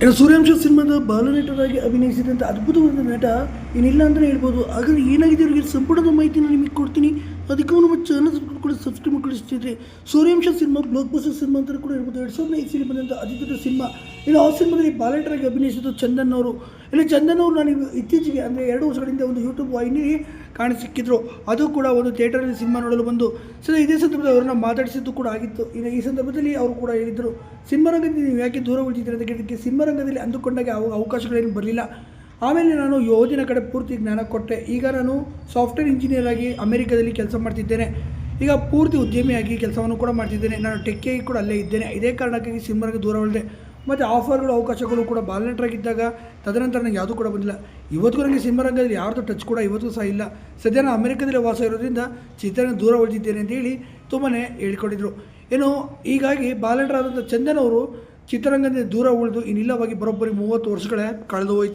ಇನ್ನು ಸೂರ್ಯಾಂಶ ಸಿನಿಮಾದ ಬಾಲನಟರಾಗಿ ಅಭಿನಯಿಸಿದಂಥ ಅದ್ಭುತವಾದ ನಟ ಏನಿಲ್ಲ ಅಂತಲೇ ಹೇಳ್ಬೋದು. ಹಾಗಾದ್ರೆ ಏನಾಗಿದೆ? ಅವರಿಗೆ ಸಂಪೂರ್ಣದ ಮಾಹಿತಿನ ನಿಮಗೆ ಕೊಡ್ತೀನಿ. ಅದಕ್ಕೆ ನಮ್ಮ ಚಾನಲ್ ಸಬ್ಸ್ಕ್ರೈಬ್ ಕೂಡ ಸಬ್ಸ್ಕ್ರೈಬ್ ಮಾಡ್ಕೊಳ್ಳಿಸ್ತಿದ್ರೆ. ಸೂರ್ಯಾಂಶ ಸಿನಿಮಾ ಬ್ಲಾಕ್ ಬಸ್ಟರ್ ಸಿನಿಮಾ ಅಂತ ಕೂಡ ಹೇಳ್ಬೋದು. ಎರಡು ಸಾವಿರದ ಐದು ಸಿನಿಮಾ ಬಂದಂಥ ಅತಿ ದೊಡ್ಡ ಸಿನಿಮಾ. ಇನ್ನು ಆ ಸಿನಿಮಾದಲ್ಲಿ ಬಾಲೆಟರಾಗಿ ಅಭಿನಯಿಸಿದ್ದು ಚಂದನ್ ಅವರು. ಇಲ್ಲಿ ಚಂದನ್ ಅವರು ನಾನು ಇತ್ತೀಚೆಗೆ ಅಂದರೆ ಎರಡು ವರ್ಷಗಳಿಂದ ಒಂದು ಯೂಟ್ಯೂಬ್ ವಾಹಿನಿ ಕಾಣ ಸಿಕ್ಕಿದ್ರು. ಅದು ಕೂಡ ಒಂದು ಥಿಯೇಟರಲ್ಲಿ ಸಿನಿಮಾ ನೋಡಲು ಬಂದು. ಸದಾ ಇದೇ ಸಂದರ್ಭದಲ್ಲಿ ಅವರನ್ನು ಮಾತಾಡಿಸಿದ್ದು ಕೂಡ ಆಗಿತ್ತು. ಇನ್ನು ಈ ಸಂದರ್ಭದಲ್ಲಿ ಅವರು ಕೂಡ ಹೇಳಿದರು, ಸಿನಿಮಾ ರಂಗದಲ್ಲಿ ನೀವು ಯಾಕೆ ದೂರ ಉಳಿತಿದ್ದೀರಿ ಅಂತ ಕೇಳಿದ್ದಕ್ಕೆ ಸಿನಿಮಾ ರಂಗದಲ್ಲಿ ಅಂದುಕೊಂಡಾಗ ಅವಾಗ ಅವಕಾಶಗಳೇನು ಬರಲಿಲ್ಲ. ಆಮೇಲೆ ನಾನು ಯೋಜನೆ ಕಡೆ ಪೂರ್ತಿ ಜ್ಞಾನ ಕೊಟ್ಟೆ. ಈಗ ನಾನು ಸಾಫ್ಟ್ವೇರ್ ಇಂಜಿನಿಯರ್ ಆಗಿ ಅಮೆರಿಕದಲ್ಲಿ ಕೆಲಸ ಮಾಡ್ತಿದ್ದೇನೆ. ಈಗ ಪೂರ್ತಿ ಉದ್ಯಮಿಯಾಗಿ ಕೆಲಸವನ್ನು ಕೂಡ ಮಾಡ್ತಿದ್ದೇನೆ. ನಾನು ಟೆಕ್ಕಿಯಾಗಿ ಕೂಡ ಅಲ್ಲೇ ಇದ್ದೇನೆ. ಇದೇ ಕಾರಣಕ್ಕಾಗಿ ಸಿನಿಮಾಗೆ ದೂರ ಉಳಿದೆ ಮತ್ತು ಆಫರ್ಗಳು ಅವಕಾಶಗಳು ಕೂಡ ಬಾಲನಟರಾಗಿದ್ದಾಗ ತದನಂತರ ನನಗೆ ಯಾವುದೂ ಕೂಡ ಬಂದಿಲ್ಲ. ಇವತ್ತಿಗೂ ನನಗೆ ಸಿನಿಮಾ ರಂಗದಲ್ಲಿ ಯಾರ್ದು ಟಚ್ ಕೂಡ ಇವತ್ತು ಸಹ ಇಲ್ಲ. ಸದ್ಯ ನಾನು ಅಮೆರಿಕದಲ್ಲಿ ವಾಸ ಇರೋದ್ರಿಂದ ಚಿತ್ರನ ದೂರ ಉಳಿದಿದ್ದೇನೆ ಅಂತೇಳಿ ತುಂಬಾ ಹೇಳ್ಕೊಂಡಿದ್ರು. ಏನು, ಹೀಗಾಗಿ ಬಾಲನಟರಾದಂಥ ಚಂದನ್ ಅವರು ಚಿತ್ರರಂಗದಿಂದ ದೂರ ಉಳಿದು ಇನ್ನಿಲ್ಲವಾಗಿ ಬರೋಬ್ಬರಿ ಮೂವತ್ತು ವರ್ಷಗಳೇ ಕಳೆದು ಹೋಯ್ತು.